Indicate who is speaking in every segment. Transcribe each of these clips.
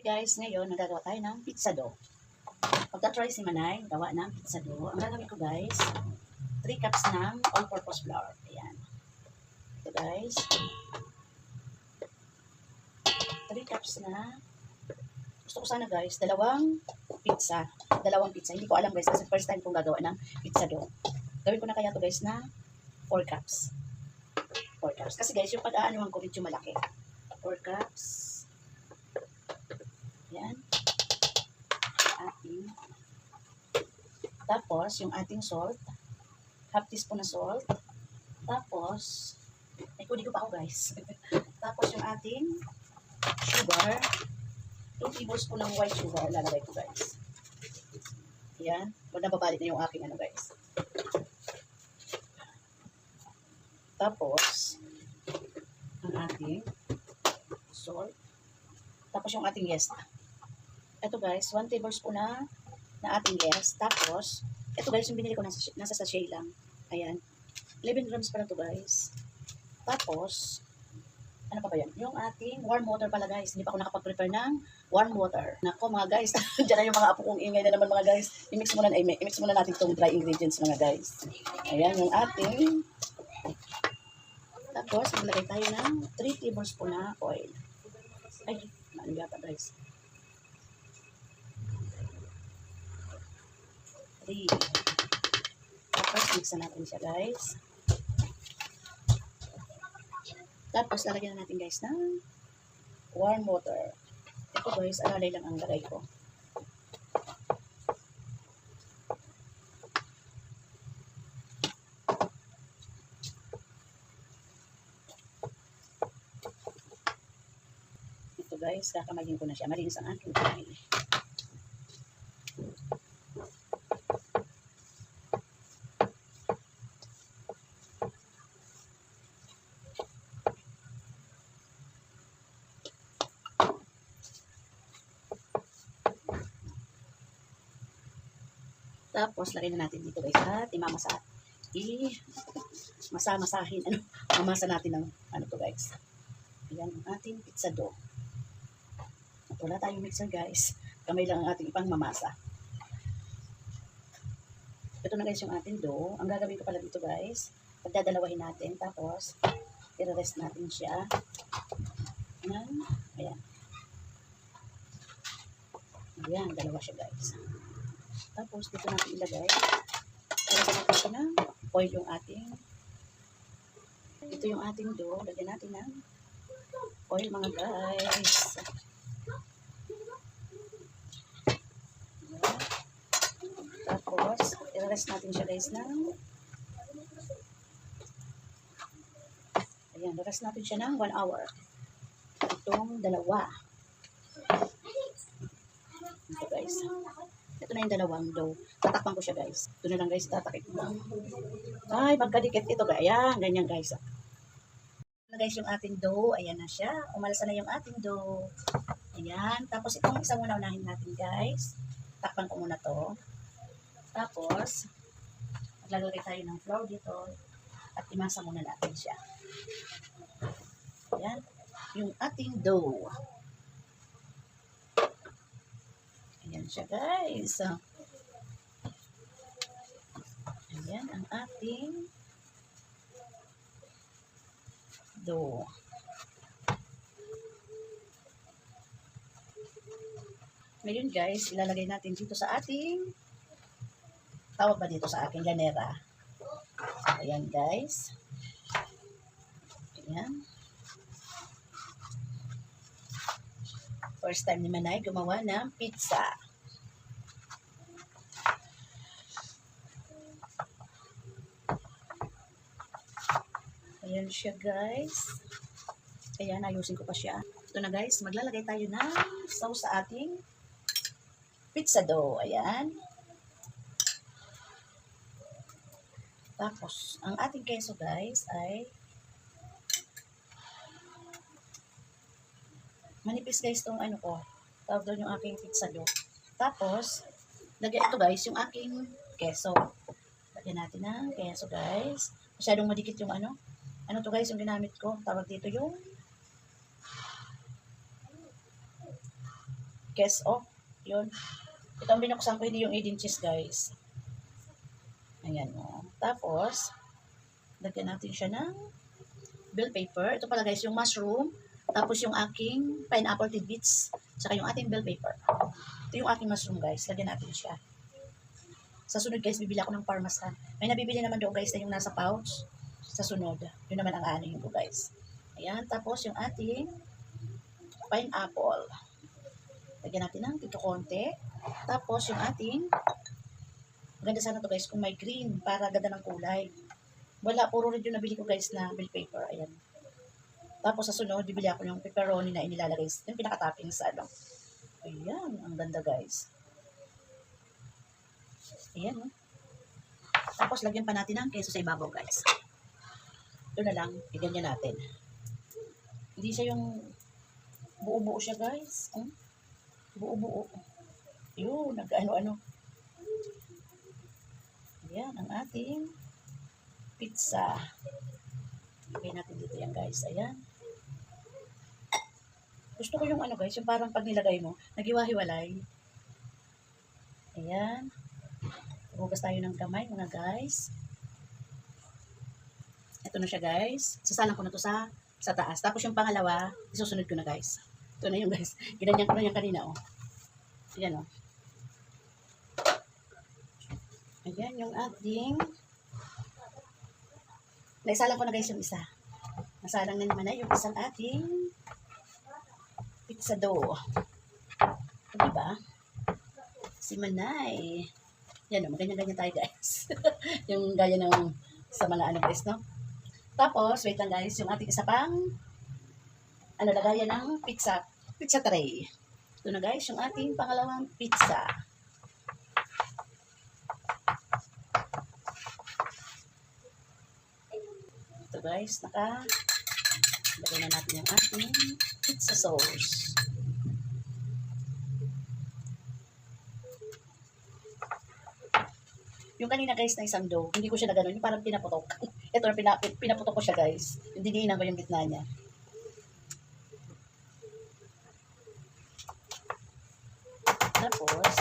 Speaker 1: Guys, ngayon nagagawa tayo ng pizza dough. Pagka-try si Manay, gawa ng pizza dough. Ang gagawin ko guys, 3 cups ng all-purpose flour. Ayan. Ito guys. 3 cups na. Gusto ko sana guys, dalawang pizza. Dalawang pizza. Hindi ko alam guys kasi first time kong gagawa ng pizza dough. Gawin ko na kaya to guys na 4 cups. 4 cups. Kasi guys, yung pag-aanuhan ko medyo malaki. 4 cups. Yan. Ating. Tapos, yung ating salt. Half teaspoon na salt. Tapos, ay kudi ko pa ako guys. Tapos, yung ating sugar. 2 tablespoon ng white sugar. Lalagay ko guys. Yan. Huwag nababalik na yung aking ano guys. Tapos, ang ating salt. Tapos yung ating yes. Ito guys, 1 tablespoon na na ating yes. Tapos, ito guys, yung binili ko nasa, nasa sachet lang. Ayan. 11 grams pala to guys. Tapos, ano pa ba yan? Yung ating warm water pala guys. Hindi pa ako nakapag-prepare ng warm water. Nako mga guys, dyan na yung mga apo kong ingay na naman mga guys. I-mix muna, i mix muna natin itong dry ingredients mga guys. Ayan yung ating. Tapos, maglagay tayo ng 3 tablespoon na oil. Ay, ano yata guys. 3. Tapos, mix na natin siya guys. Tapos, lalagyan na natin guys ng warm water. Ito guys, alalay lang ang lagay ko. Ito guys, kakamayin ko na siya. Malinis ang aking kamay. Tapos, lagay na natin dito guys at imamasa. I masamasahin. Ano, mamasa natin ng ano to guys. Ayan ang ating pizza dough. At wala tayong mixer guys. Kamay lang ang ating ipang mamasa. Ito na guys yung ating dough. Ang gagawin ko pala dito guys, pagdadalawahin natin. Tapos, i-rest natin siya. Ayan. Ayan. Ayan, dalawa siya guys. Tapos, dito natin ilagay. Ilagay natin ng oil yung ating ito yung ating dough. Lagyan natin ng oil mga guys. Tapos, i-rest natin siya guys ng Ayan, i-rest natin siya ng 1 hour. Itong dalawa. Ito guys. Ito na yung dalawang dough. Tatakpan ko siya guys. Ito na lang guys, tatakip ko. Ay, magkadikit ito guys. Ayan, ganyan guys. Ayan guys yung ating dough. Ayan na siya. Umalasa na yung ating dough. Ayan. Tapos itong isa muna unahin natin guys. Takpan ko muna to. Tapos, maglalagay tayo ng flour dito. At imasa muna natin siya. Ayan. Yung ating dough. Ayan siya guys. Ayan ang ating dough. Ngayon guys, ilalagay natin dito sa ating tawag ba dito sa aking ganera. Ayan guys. Ayan. First time ni Manay gumawa ng pizza. Ayan siya guys. Ayan, ayusin ko pa siya. Ito na guys, maglalagay tayo ng sauce sa ating pizza dough. Ayan. Tapos, ang ating keso guys ay manipis guys tong ano ko. Tawag doon yung aking pizza dough. Tapos, lagyan ito guys, yung aking keso. Lagyan natin ng keso guys. Masyadong madikit yung ano. Ano to guys, yung ginamit ko. Tawag dito yung keso. Yun. Ito ang binuksan ko, hindi yung 8 inches, guys. Ayan, o. Tapos, lagyan natin siya ng bell paper. Ito pala, guys, yung mushroom. Tapos yung aking pineapple tidbits. Saka yung ating bell paper. Ito yung aking mushroom, guys. Lagyan natin siya. Sa sunod, guys, bibili ako ng parmesan. May nabibili naman doon, guys, na yung nasa pouch. Sa sunod. Yun naman ang yun ko, guys. Ayan. Tapos yung ating pineapple. Lagyan natin ng tito konti. Tapos yung ating maganda sana to guys kung may green para ganda ng kulay. Wala, puro red yung nabili ko guys na bill paper. Ayan. Tapos sa sunod, bibili ako yung pepperoni na inilalagay. Yung pinaka-topping sa ano. Ayan, ang ganda guys. Ayan, oh. Tapos lagyan pa natin ng keso sa ibabaw guys. Ito na lang, iganyan natin. Hindi siya yung buo-buo siya guys. Hmm? Buo-buo. Yun, nag-ano-ano. Ayan, ang ating pizza. Lagay natin dito yan guys. Ayan. Gusto ko yung ano guys, yung parang pag nilagay mo, nagiwa-hiwalay. Ayan. Hugas tayo ng kamay mga guys. Ito na siya guys. Sasalang ko na to sa sa taas. Tapos yung pangalawa, isusunod ko na guys. Ito na yung guys. Ginanyan ko na yan kanina oh. Ayan oh. Ayan yung ating Naisalang ko na guys yung isa. Nasalang na naman na yung isang ating pizza dough. Diba? Si Manay. Yan o, ganyan-ganyan tayo guys. yung gaya ng sa mga ano guys, no? Tapos, wait lang guys, yung ating isa pang ano, lagayan ng pizza, pizza tray. Ito na guys, yung ating pangalawang pizza. Ito guys, naka lagay na natin yung ating pizza sauce. Yung kanina guys na isang dough, hindi ko siya na ganun, yung parang pinaputok. Ito na pina, pinaputok ko siya guys. Yung diniinan ko yung gitna niya. Tapos,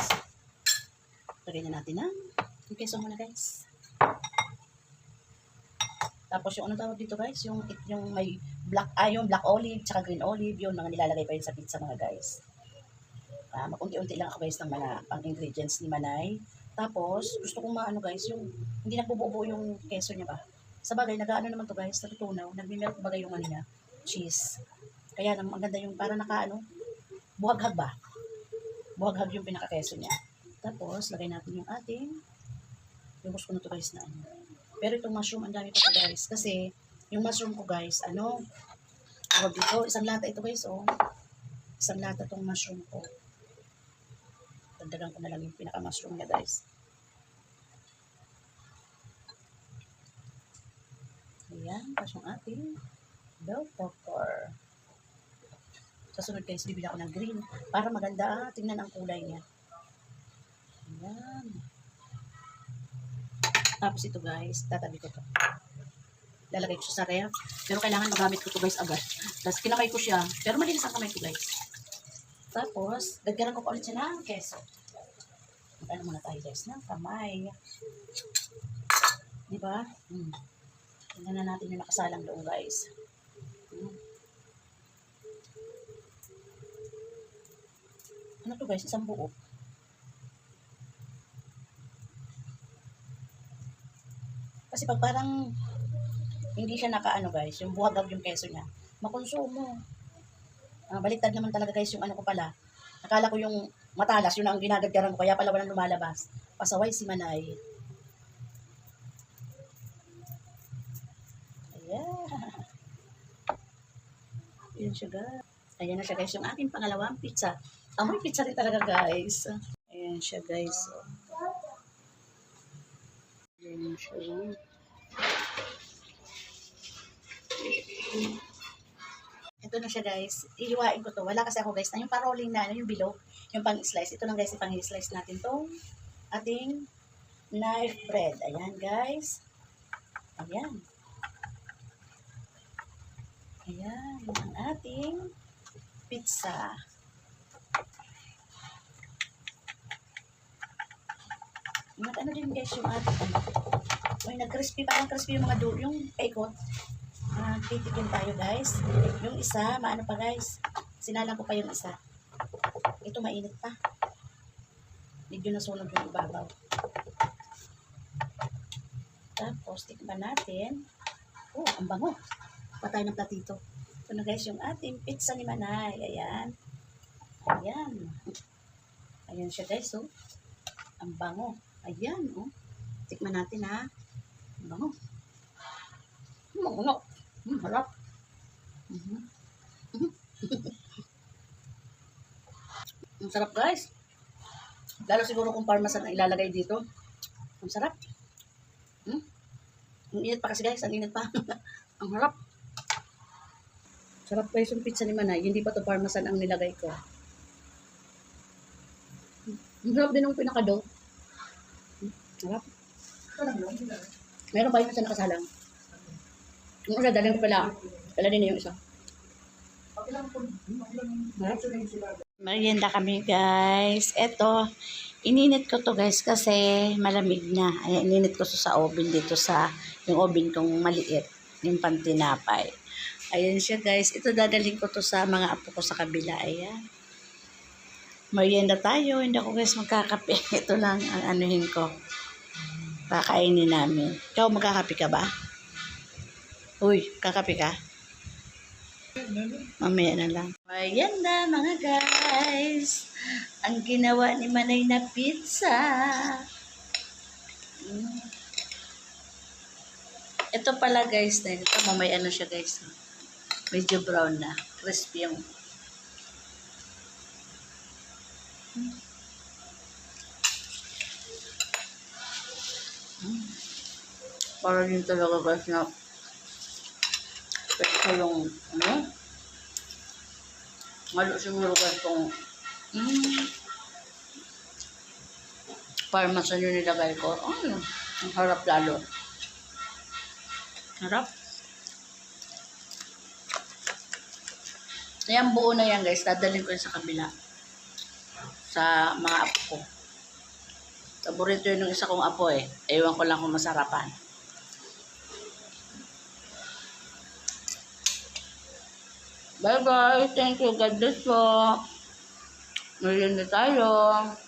Speaker 1: lagay na natin ng keso muna guys. Tapos yung ano tawag dito guys, yung yung may black ah, yung black olive tsaka green olive, yun mga nilalagay pa yun sa pizza mga guys. Ah, makunti-unti lang ako guys ng mga pang ingredients ni Manay. Tapos gusto kong maano guys, yung hindi nagbubuo yung keso niya ba. Sa bagay, nag-ano naman to guys, natutunaw, nagmi-melt bagay yung ano niya, cheese. Kaya naman maganda yung para naka ano, buhaghag ba? Buhaghag yung pinaka-keso niya. Tapos lagay natin yung ating gusto ko na to guys na ano. Pero itong mushroom, ang dami pa to guys. Kasi, yung mushroom ko guys, ano, tawag dito, isang lata ito guys, oh. Isang lata tong mushroom ko. Dagdagan ko na lang yung pinaka-mushroom niya guys. Ayan, tapos yung ating bell pepper. Sa sunod guys, bibili ako ng green para maganda, ah, tingnan ang kulay niya. Ayan. Tapos ito guys, tatabi ko to. Lalagay ko sa ref. Pero kailangan magamit ko to guys agad. Tapos kinamay ko siya. Pero malinis ang kamay ko guys. Tapos, dagdagan ko pa ulit siya ng keso. Ano muna tayo guys ng kamay. Di ba? Hmm. Tingnan na natin yung nakasalang doon guys. Hmm. Ano to guys? Isang buo. Kasi pag parang hindi siya nakaano guys, yung buhagag yung keso niya, makonsumo. Ah, baliktad naman talaga guys yung ano ko pala. Akala ko yung matalas, yun ang ginagagdaran ko, kaya pala walang lumalabas. Pasaway si Manay. Ayan. Ayan siya guys. Ayan na siya guys, yung aking pangalawang pizza. Amoy pizza rin talaga guys. Ayan siya guys. Oh siya. Ito na siya guys. Iiwain ko to. Wala kasi ako guys na yung paroling na, ano, yung bilog, yung pang-slice. Ito lang guys, yung pang-slice natin tong ating knife bread. Ayan guys. Ayan. Ayan, ang ating pizza. Nag-ano din guys yung ating may nag-crispy, parang crispy yung mga do, yung paikot. Ah, titikin tayo guys. Yung isa, maano pa guys. Sinalang ko pa yung isa. Ito mainit pa. Medyo nasunog yung ibabaw. Tapos, tikman natin. Oh, ang bango. Patay ng platito. Ito na guys, yung ating pizza ni Manay. Ayan. Ayan. Ayan siya guys, oh. Ang bango. Ayan, oh. Tikman natin, ha. Ang bango. Ang bango. Hmm, harap. Mhm. Ang sarap, guys. Lalo siguro kung parmesan ang ilalagay dito. Ang sarap. Hmm? Ang init pa kasi guys, ang init pa. ang harap. Sarap guys yung pizza ni Manay. Hindi pa to parmesan ang nilagay ko. Ang sarap din ng pinaka-dough. Hmm, Sarap. Meron pa yung isa nakasalang. Yung isa, daling ko pala. Pala din yung isa. Merienda kami guys. Eto, ininit ko to guys kasi malamig na. Ayan, ininit ko to sa oven dito sa, yung oven kong maliit. Yung pantinapay. Ayan siya guys. Ito dadalhin ko to sa mga apo ko sa kabila. Ayan. Merienda tayo. Hindi ako guys magkakape. Ito lang ang anuhin ko. Kakainin namin. Ikaw magkakape ka ba? Uy, kakape ka? Mamaya na lang. Merienda mga guys. Ang ginawa ni Manay na pizza. Mm. Ito pala guys, na ito mamay ano siya guys. Medyo brown na. Crispy yung para din talaga guys na ito yung ano malo siguro guys kung mm, parmesan yung nilagay ko ay ang harap lalo harap Ayan, buo na yan guys. Dadalhin ko yun sa kabila. Sa mga apo ko. Paborito yun ng isa kong apo eh. Ewan ko lang kung masarapan. Bye bye. Thank you. God bless po. Merienda tayo.